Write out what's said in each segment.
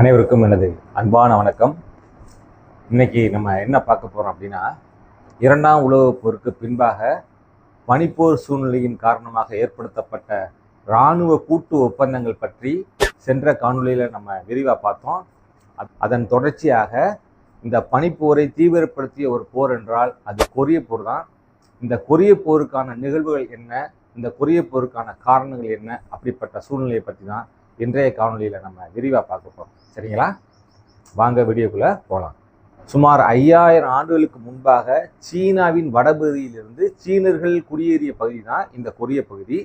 அனைவருக்கும் எனது அன்பான வணக்கம். இன்றைக்கி நம்ம என்ன பார்க்க போகிறோம் அப்படின்னா இரண்டாம் உலகப் போருக்கு பின்பாக பனிப்போர் சூழ்நிலையின் காரணமாக ஏற்படுத்தப்பட்ட இராணுவ கூட்டு ஒப்பந்தங்கள் பற்றி சென்ற காணொளியில் நம்ம விரிவாக பார்த்தோம். அதன் தொடர்ச்சியாக இந்த பனிப்போரை தீவிரப்படுத்திய ஒரு போர் என்றால் அது கொரிய போர் தான். இந்த கொரிய போருக்கான நிகழ்வுகள் என்ன? இந்த கொரிய போருக்கான காரணங்கள் என்ன? அப்படிப்பட்ட சூழ்நிலையை பற்றி தான் இன்றைய காணொளியில் நம்ம விரிவாக பார்க்க போகிறோம் சரிங்களா? வாங்க வீடியோக்குள்ளே போகலாம் சுமார் ஐயாயிரம் ஆண்டுகளுக்கு முன்பாக சீனாவின் வடபகுதியிலிருந்து சீனர்கள் குடியேறிய பகுதி தான் இந்த கொரிய பகுதி.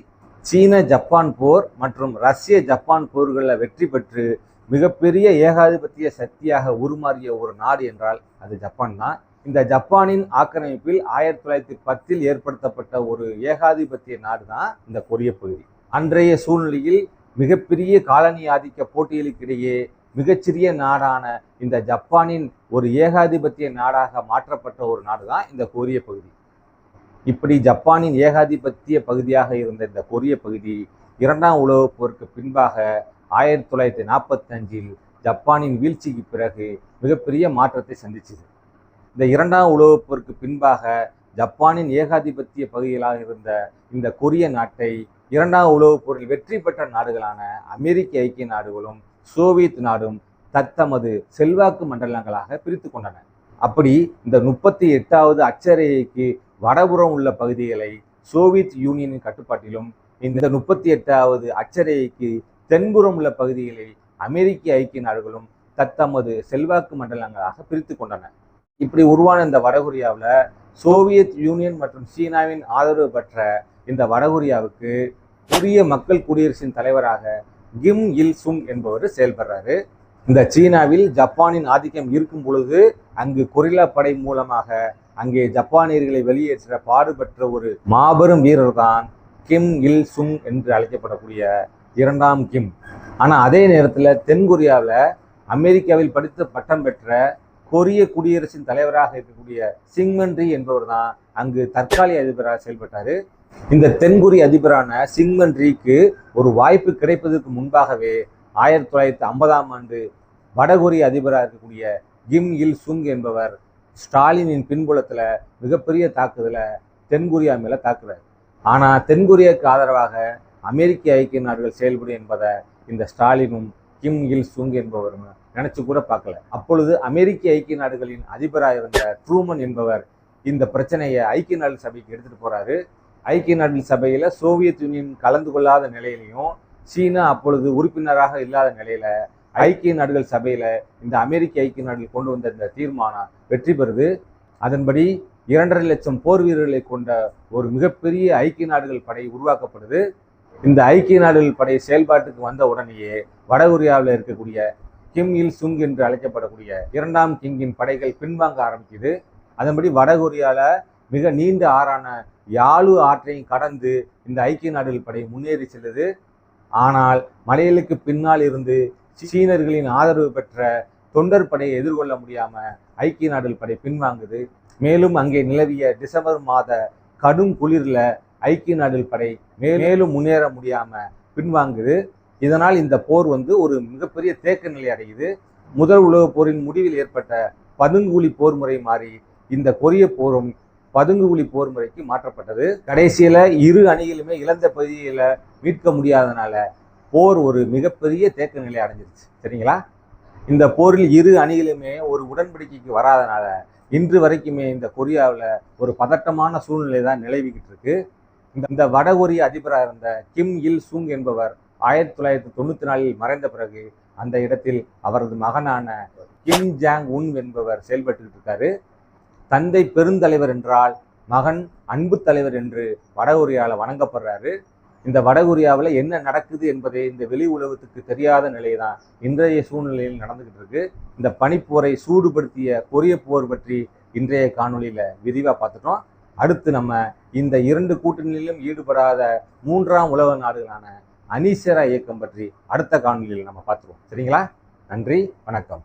சீன ஜப்பான் போர் மற்றும் ரஷ்ய ஜப்பான் போர்களில் வெற்றி பெற்று மிகப்பெரிய ஏகாதிபத்திய சக்தியாக உருமாறிய ஒரு நாடு என்றால் அது ஜப்பான் தான். இந்த ஜப்பானின் ஆக்கிரமிப்பில் ஆயிரத்தி தொள்ளாயிரத்தி பத்தில் ஏற்படுத்தப்பட்ட ஒரு ஏகாதிபத்திய நாடு தான் இந்த கொரிய பகுதி. அன்றைய சூழ்நிலையில் மிகப்பெரிய காலனி ஆதிக்க போட்டிகளுக்கிடையே மிகச்சிறிய நாடான இந்த ஜப்பானின் ஒரு ஏகாதிபத்திய நாடாக மாற்றப்பட்ட ஒரு நாடு தான் இந்த கொரிய பகுதி. இப்படி ஜப்பானின் ஏகாதிபத்திய பகுதியாக இருந்த இந்த கொரிய பகுதி இரண்டாம் உலகப் போருக்கு பின்பாக ஆயிரத்தி தொள்ளாயிரத்தி நாற்பத்தஞ்சில் ஜப்பானின் வீழ்ச்சிக்கு பிறகு மிகப்பெரிய மாற்றத்தை சந்திச்சது. இந்த இரண்டாம் உலகப் போருக்கு பின்பாக ஜப்பானின் ஏகாதிபத்திய பகுதிகளாக இருந்த இந்த கொரிய நாட்டை இரண்டாம் உலகப் போரில் வெற்றி பெற்ற நாடுகளான அமெரிக்க ஐக்கிய நாடுகளும் சோவியத் நாடும் தத்தமது செல்வாக்கு மண்டலங்களாக பிரித்து கொண்டன. அப்படி இந்த முப்பத்தி எட்டாவது அச்சரேகைக்கு வடபுறம் உள்ள பகுதிகளை சோவியத் யூனியனின் கட்டுப்பாட்டிலும் இந்த முப்பத்தி எட்டாவது அச்சரேகைக்கு தென்புறம் உள்ள பகுதிகளை அமெரிக்க ஐக்கிய நாடுகளும் தத்தமது செல்வாக்கு மண்டலங்களாக பிரித்து கொண்டன. இப்படி உருவான இந்த வடகொரியாவில் சோவியத் யூனியன் மற்றும் சீனாவின் ஆதரவு பெற்ற இந்த வடகொரியாவுக்கு புதிய மக்கள் குடியரசின் தலைவராக கிம் இல் சுங் என்பவர் செயல்படுறாரு. இந்த சீனாவில் ஜப்பானின் ஆதிக்கம் இருக்கும் பொழுது அங்கு கொரில்லா படை மூலமாக அங்கே ஜப்பானியர்களை வெளியேற்ற பாடுபட்ட ஒரு மாபெரும் வீரர் தான் கிம் இல் சுங் என்று அழைக்கப்படக்கூடிய இரண்டாம் கிம். ஆனால் அதே நேரத்தில் தென்கொரியாவில் அமெரிக்காவில் படித்து பட்டம் பெற்ற கொரிய குடியரசின் தலைவராக இருக்கக்கூடிய சிங்மன்றி என்பவர் தான் அங்கு தற்காலிக அதிபராக செயல்பட்டார். இந்த தென்கொரிய அதிபரான சிங்மன்றிக்கு ஒரு வாய்ப்பு கிடைப்பதற்கு முன்பாகவே ஆயிரத்தி தொள்ளாயிரத்தி ஐம்பதாம் ஆண்டு வடகொரிய அதிபராக இருக்கக்கூடிய கிம் இல் சுங் என்பவர் ஸ்டாலினின் பின்புலத்தில் மிகப்பெரிய தாக்குதலை தென்கொரியா மேலே தாக்குறார். ஆனால் தென்கொரியாவுக்கு ஆதரவாக அமெரிக்க ஐக்கிய நாடுகள் செயல்படும் என்பதை இந்த ஸ்டாலினும் கிம் இல் சுங் என்பவர் நினைச்சு கூட பார்க்கல. அப்பொழுது அமெரிக்க ஐக்கிய நாடுகளின் அதிபராக இருந்த ட்ரூமன் என்பவர் இந்த பிரச்சனையை ஐக்கிய நாடுகள் சபைக்கு எடுத்துட்டு போறாரு. ஐக்கிய நாடுகள் சபையில சோவியத் யூனியன் கலந்து கொள்ளாத நிலையிலையும் சீனா அப்பொழுது உறுப்பினராக இல்லாத நிலையில ஐக்கிய நாடுகள் சபையில இந்த அமெரிக்க ஐக்கிய நாடுகள் கொண்டு வந்த இந்த தீர்மானம் வெற்றி பெறுது. அதன்படி இரண்டரை லட்சம் போர் வீரர்களை கொண்ட ஒரு மிகப்பெரிய ஐக்கிய நாடுகள் படை உருவாக்கப்படுது. இந்த ஐக்கிய நாடுகள் படை செயல்பாட்டுக்கு வந்த உடனேயே வடகொரியாவில் இருக்கக்கூடிய கிம் இல் சுங் என்று அழைக்கப்படக்கூடிய இரண்டாம் கிங்கின் படைகள் பின்வாங்க ஆரம்பிக்குது. அதன்படி வடகொரியாவில் மிக நீண்ட ஆறான யாழு ஆற்றையும் கடந்து இந்த ஐக்கிய நாடுகள் படை முன்னேறி செல்லுது. ஆனால் மலையலுக்கு பின்னால் இருந்து சீனர்களின் ஆதரவு பெற்ற தொண்டர் படையை எதிர்கொள்ள முடியாமல் ஐக்கிய நாடுகள் படை பின்வாங்குது. மேலும் அங்கே நிலவிய டிசம்பர் மாத கடும் குளிர்ல ஐக்கிய நாடுகள் படை மேலும் முன்னேற முடியாம பின்வாங்குது. இதனால் இந்த போர் வந்து ஒரு மிகப்பெரிய தேக்க நிலை அடையுது. முதல் உலகப் போரின் முடிவில் ஏற்பட்ட பதுங்குகுழி போர் முறை மாறி இந்த கொரிய போரும் பதுங்குகுழி போர் முறைக்கு மாற்றப்பட்டது. கடைசியில இரு அணிகளுமே இழந்த பகுதியில மீட்க முடியாதனால போர் ஒரு மிகப்பெரிய தேக்க நிலை அடைஞ்சிருச்சு. சரிங்களா? இந்த போரில் இரு அணிகளுமே ஒரு உடன்படிக்கைக்கு வராதனால இன்று வரைக்குமே இந்த கொரியாவில் ஒரு பதட்டமான சூழ்நிலை தான் நிலவிக்கிட்டு இருக்கு. இந்த வடகொரிய அதிபராக இருந்த கிம் இல் சூங் என்பவர் ஆயிரத்தி தொள்ளாயிரத்தி தொண்ணூற்றி நாலில் மறைந்த பிறகு அந்த இடத்தில் அவரது மகனான கிம் ஜாங் உன் என்பவர் செயல்பட்டுக்கிட்டு இருக்காரு. தந்தை பெருந்தலைவர் என்றால் மகன் அன்பு தலைவர் என்று வடகொரியாவில் வணங்கப்படுறாரு. இந்த வடகொரியாவில் என்ன நடக்குது என்பதை இந்த வெளி உலகத்துக்கு தெரியாத நிலை தான் இன்றைய சூழ்நிலையில் நடந்துகிட்டு இருக்கு. இந்த பனிப்போரை சூடுபடுத்திய கொரிய போர் பற்றி இன்றைய காணொளியில விரிவாக பார்த்துட்டோம். அடுத்து நம்ம இந்த இரண்டு கூட்டணியிலும் ஈடுபடாத மூன்றாம் உலக நாடுகளான அனீசரா இயக்கம் பற்றி அடுத்த காணொலியில் நம்ம பார்த்துருவோம். சரிங்களா? நன்றி வணக்கம்.